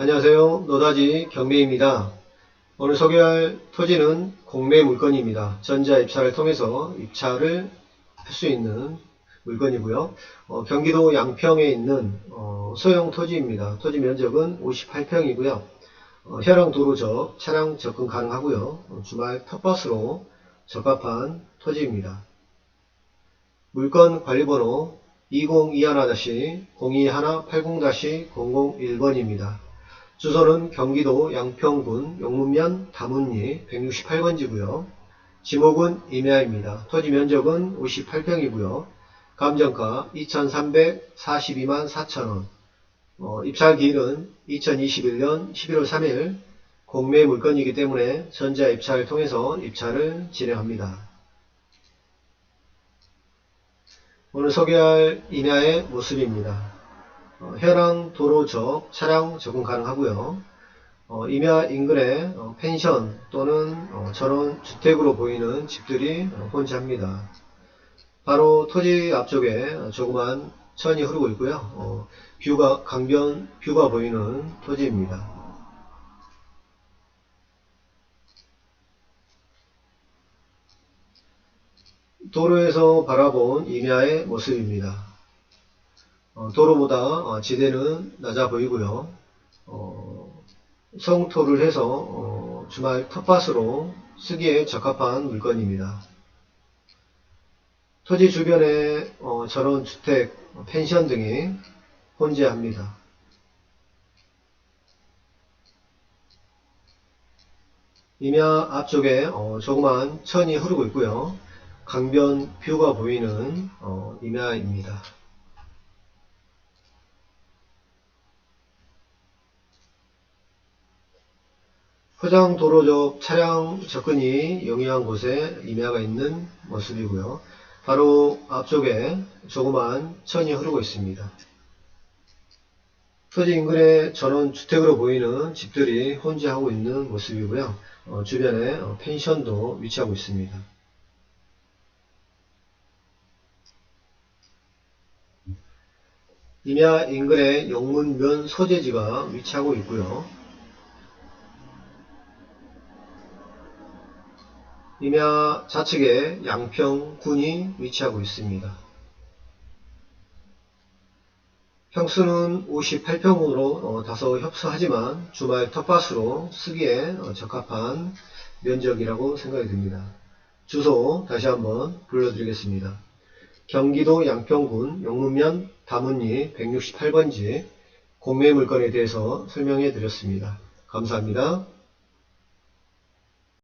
안녕하세요. 노다지 경매입니다. 오늘 소개할 토지는 공매 물건입니다. 전자 입찰을 통해서 입찰을 할 수 있는 물건이고요. 어, 경기도 양평에 있는 어, 소형 토지입니다. 토지 면적은 58평이고요. 어, 혈ang 도로적 차량 접근 가능하고요. 어, 주말 텃밭으로 적합한 토지입니다. 물건 관리번호 2021-0218-001번입니다. 주소는 경기도 양평군 용문면 다문리 168번지고요. 지목은 임야입니다. 토지 면적은 58평이고요. 감정가 2,342만 4천원. 어, 입찰 기일은 2021년 11월 3일 공매 물건이기 때문에 전자 입찰을 통해서 입찰을 진행합니다. 오늘 소개할 임야의 모습입니다. 어, 혈ang 도로 적 차량 접근 가능하고요. 어, 임야 인근에 어, 펜션 또는 어, 전원 주택으로 보이는 집들이 어, 혼재합니다. 바로 토지 앞쪽에 어, 조그만 천이 흐르고 있고요. 어, 뷰가 강변 뷰가 보이는 토지입니다. 도로에서 바라본 임야의 모습입니다. 어, 도로보다 어, 지대는 낮아 보이고요. 어, 성토를 해서 어, 주말 텃밭으로 쓰기에 적합한 물건입니다. 토지 주변에 어, 전원 주택, 어, 펜션 등이 혼재합니다. 임야 앞쪽에 어, 조그만 천이 흐르고 있고요. 강변 뷰가 보이는 어, 임야입니다. 포장 도로적 차량 접근이 용이한 곳에 임야가 있는 모습이고요. 바로 앞쪽에 조그만 천이 흐르고 있습니다. 토지 인근에 전원 주택으로 보이는 집들이 혼재하고 있는 모습이고요. 어, 주변에 어, 펜션도 위치하고 있습니다. 임야 인근에 용문면 소재지가 위치하고 있고요. 임야 좌측에 양평군이 위치하고 있습니다. 평수는 58평으로 어, 다소 협소하지만 주말 텃밭으로 쓰기에 어, 적합한 면적이라고 생각이 듭니다. 주소 다시 한번 불러드리겠습니다. 경기도 양평군 용문면 다문리 168번지 공매 물건에 대해서 설명해 드렸습니다. 감사합니다.